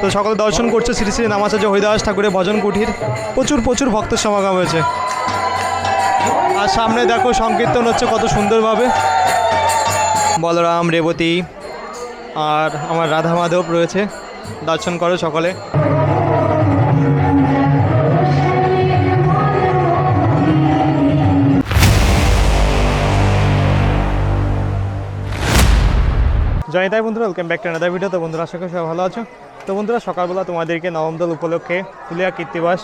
তো সকলে দর্শন করছে, শ্রী শ্রী নামাচার্য হরিদাস ঠাকুরের ভজন কুঠির প্রচুর প্রচুর ভক্তের সমাগম হয়েছে। আর সামনে দেখো সংকীর্তন হচ্ছে কত সুন্দরভাবে। বলরাম, রেবতী আর আমার রাধা মাধব রয়েছে। দর্শন করো সকলে। জয়তাই বন্ধুরা welcome back to another video তো বন্ধুরা, আশা করি সবাই ভালো আছো। তো বন্ধুরা, সকালবেলা তোমাদেরকে নবম দল উপলক্ষে ফুলিয়া কীর্তিবাস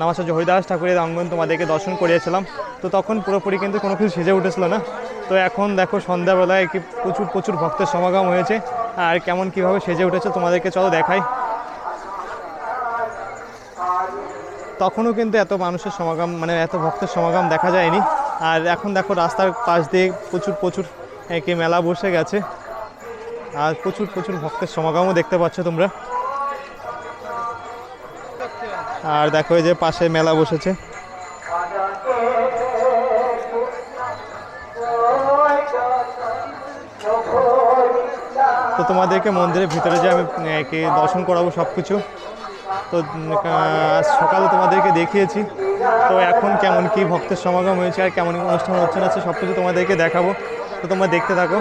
নামাচার্য হরিদাস ঠাকুরের অঙ্গন তোমাদেরকে দর্শন করিয়েছিলাম। তো তখন পুরোপুরি কিন্তু কোনো কিছু সেজে উঠেছিল না। তো এখন দেখো সন্ধ্যাবেলায় কি প্রচুর প্রচুর ভক্তের সমাগম হয়েছে। আর কেমন কীভাবে সেজে উঠেছে তোমাদেরকে চলো দেখাই। তখনও কিন্তু এত মানুষের সমাগম মানে এত ভক্তের সমাগম দেখা যায়নি। আর এখন দেখো রাস্তার পাশ দিয়ে প্রচুর প্রচুর একে মেলা বসে গেছে। আর প্রচুর প্রচুর ভক্তের সমাগমও দেখতে পাচ্ছ তোমরা। আর দেখো এই যে পাশে মেলা বসেছে। তো তোমাদেরকে মন্দিরের ভিতরে যে আমি একে দর্শন করাবো সব কিছু তো সকালে তোমাদেরকে দেখিয়েছি। তো এখন কেমন কি ভক্তের সমাগম হয়েছে আর কেমন অনুষ্ঠান হচ্ছে না সব কিছু তোমাদেরকে দেখাবো। তো তোমরা দেখতে থাকো।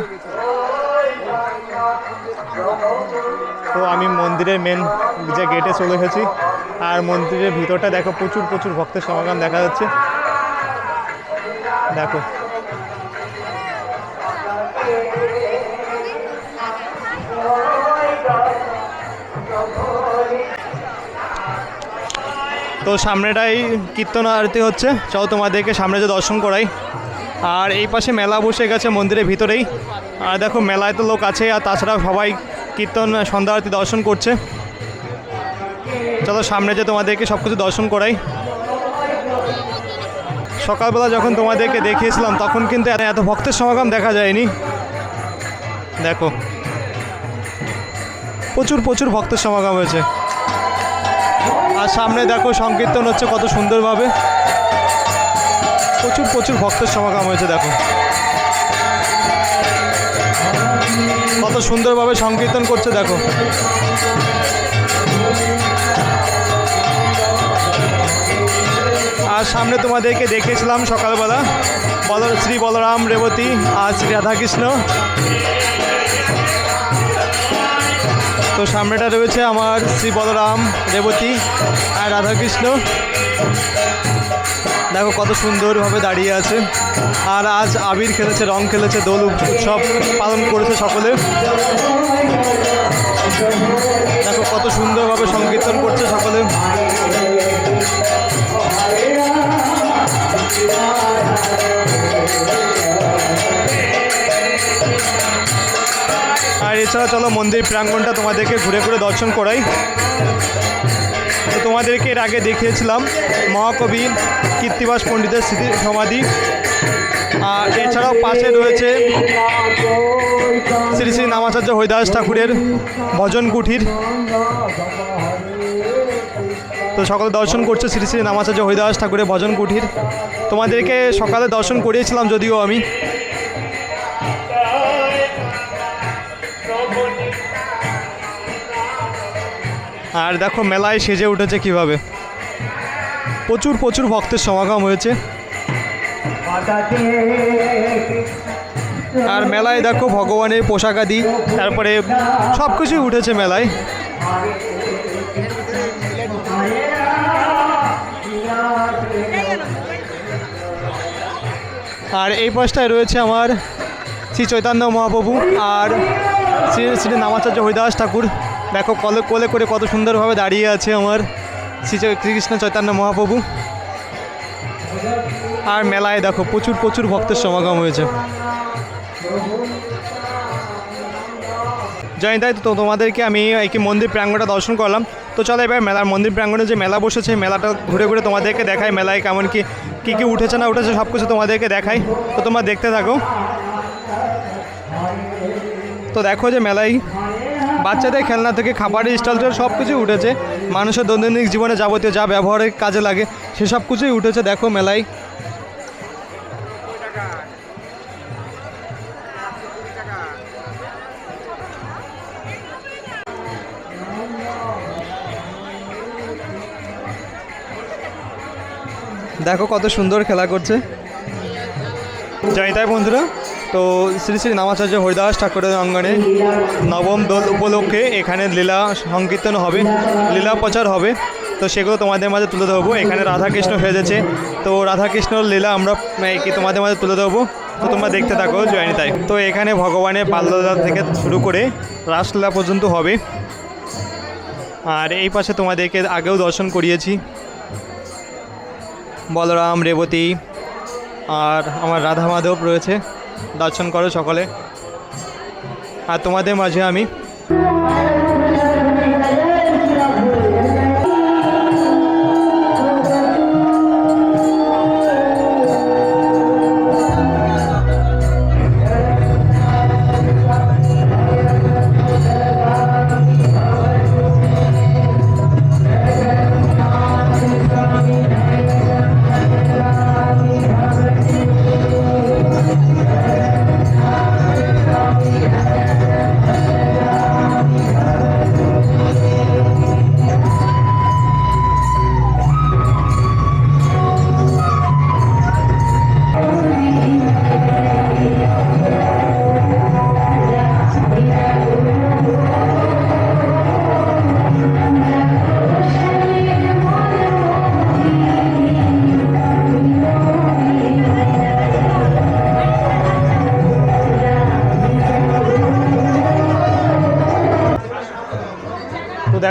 তো আমি মন্দিরের মেন যে গেটে চলে এসেছি। আর মন্দিরের ভিতরটা দেখো, প্রচুর প্রচুর ভক্তের সমাগম দেখা যাচ্ছে। দেখো। তো সামনেটাই কীর্তন আরতি হচ্ছে। চলো তোমাদেরকে সামনে যে দর্শন করাই। আর এই পাশে মেলা বসে গেছে মন্দিরের ভিতরেই। আর দেখো, মেলায় তো লোক আছে, আর তাছাড়া সবাই কীর্তন সন্ধ্যা আরতি দর্শন করছে। চলো সামনে যে তোমাদেরকে সব কিছু দর্শন করাই। সকালবেলা যখন তোমাদেরকে দেখিয়েছিলাম, তখন কিন্তু এত- ভক্তের সমাগম দেখা যায়নি। দেখো, প্রচুর প্রচুর ভক্তের সমাগম হয়েছে। আর সামনে দেখো সংকীর্তন হচ্ছে কত সুন্দরভাবে। প্রচুর প্রচুর ভক্তের সমাগম হয়েছে, দেখো। সুন্দরভাবে সংকীর্তন করছে, দেখো। আর সামনে তোমাদেরকে দেখিয়েছিলাম সকালবেলা বল শ্রী বলরাম, রেবতী আর শ্রী রাধাকৃষ্ণ। তো সামনেটা রয়েছে আমার শ্রী বলরাম, রেবতী আর রাধাকৃষ্ণ। দেখো কত সুন্দরভাবে দাঁড়িয়ে আছে। আর আজ আবির খেলেছে, রং খেলেছে, দোল উৎসব পালন করেছে সকলে। দেখো কত সুন্দরভাবে সংকীর্তন করছে সকলে। আর এছাড়া চলো মন্দির প্রাঙ্গণটা তোমাদেরকে ঘুরে ঘুরে দর্শন করাই। তোমাদেরকে এর আগে দেখিয়েছিলাম মহাকবি কীর্তিবাস পণ্ডিতের স্মৃতি সমাধি। আর এছাড়াও পাশে রয়েছে শ্রী শ্রী নামাচার্য হরিদাস ঠাকুরের ভজন কুঠির। তো সকালে দর্শন করছে শ্রী শ্রী নামাচার্য হরিদাস ঠাকুরের ভজন কুঠির। তোমাদেরকে সকালে দর্শন করিয়েছিলাম যদিও আমি। আর দেখো মেলায় সেজে উঠেছে কীভাবে। প্রচুর প্রচুর ভক্তের সমাগম হয়েছে। আর মেলায় দেখো ভগবানের পোশাক আদি, তারপরে সব কিছুই উঠেছে মেলায়। আর এই পাশটায় রয়েছে আমার শ্রী চৈতন্য মহাপ্রভু আর শ্রী শ্রী নামাচার্য হরিদাস ঠাকুর। দেখো কলে কোলে করে কত সুন্দরভাবে দাঁড়িয়ে আছে আমার শ্রী শ্রীকৃষ্ণ চৈতন্য মহাপ্রভু। আর মেলায় দেখো প্রচুর প্রচুর ভক্তের সমাগম হয়েছে। জানি তাই তো তোমাদেরকে আমি কি মন্দির প্রাঙ্গণটা দর্শন করলাম। তো চলো এবার মেলার মন্দির প্রাঙ্গণে যে মেলা বসেছে, মেলাটা ঘুরে ঘুরে তোমাদেরকে দেখাই, মেলায় কেমন কি কী কী উঠেছে না উঠেছে সব কিছু তোমাদেরকে দেখাই। তো তোমরা দেখতে থাকো। তো দেখো যে মেলায় বাচ্চাদের খেলনা থেকে খাবারের স্টল সব কিছুই উঠেছে। মানুষের দৈনন্দিন জীবনে যাবতীয় যা ব্যবহারের কাজে লাগে সেসব কিছুই উঠেছে, দেখো মেলায়। দেখো কত সুন্দর খেলা করছে। যাই তাই বন্ধুরা। তো শ্রী শ্রী নামাচার্য হরিদাস ঠাকুরের অঙ্গনে নবম দোল উপলক্ষে এখানে লীলা সংকীর্তন হবে, লীলা প্রচার হবে। তো সেগুলো তোমাদের মাঝে তুলে ধরবো। এখানে রাধাকৃষ্ণ সেজেছে। তো রাধাকৃষ্ণর লীলা আমরা কি তোমাদের মাঝে তুলে ধরবো? তো তোমরা দেখতে থাকো জয়নি তাই। তো এখানে ভগবানের বাল্যলীলা থেকে শুরু করে রাসলীলা পর্যন্ত হবে। আর এই পাশে তোমাদেরকে আগেও দর্শন করিয়েছি। বলরাম, রেবতী, আর আমার রাধা মাধব রয়েছে। দর্শন করো সকলে। আর তোমাদের মাঝে আমি।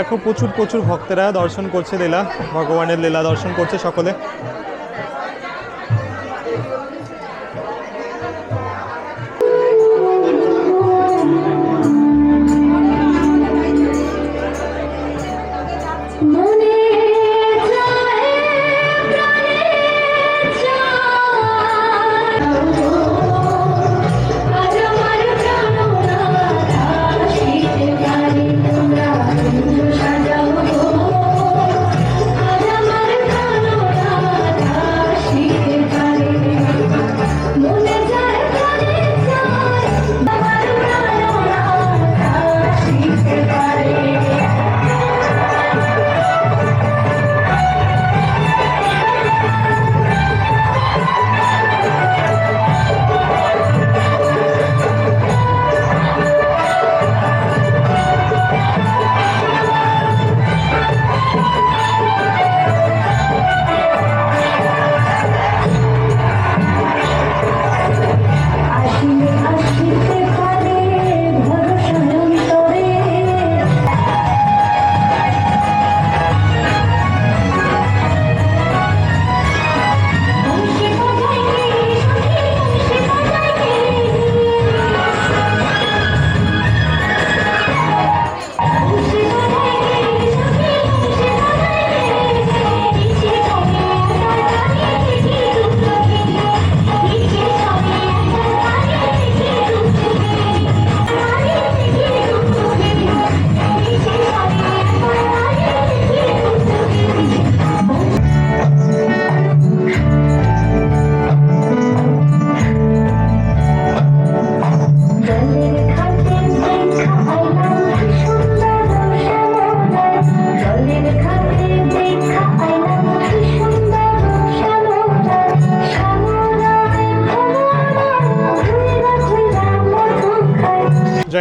দেখো প্রচুর প্রচুর ভক্তেরা দর্শন করছে লীলা ভগবানের লীলা দর্শন করছে সকলে।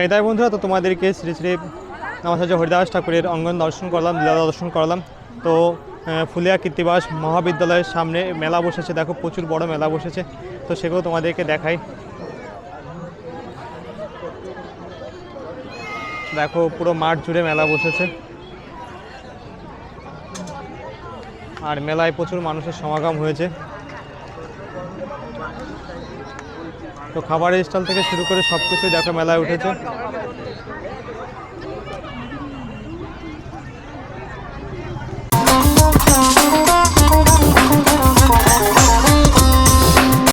জয়িতায় বন্ধুরা, তো তোমাদেরকে শ্রী শ্রী নামাচার্য হরিদাস ঠাকুরের অঙ্গন দর্শন করলাম, লীলা দর্শন করলাম। তো ফুলিয়া কীর্তিবাস মহাবিদ্যালয়ের সামনে মেলা বসেছে, দেখো প্রচুর বড় মেলা বসেছে, তো সেগুলো তোমাদেরকে দেখাই। দেখো পুরো মাঠ জুড়ে মেলা বসেছে। আর মেলায় প্রচুর মানুষের সমাগম হয়েছে। তো খাবারের স্টল থেকে শুরু করে সব কিছুই দেখো মেলায় উঠেছে।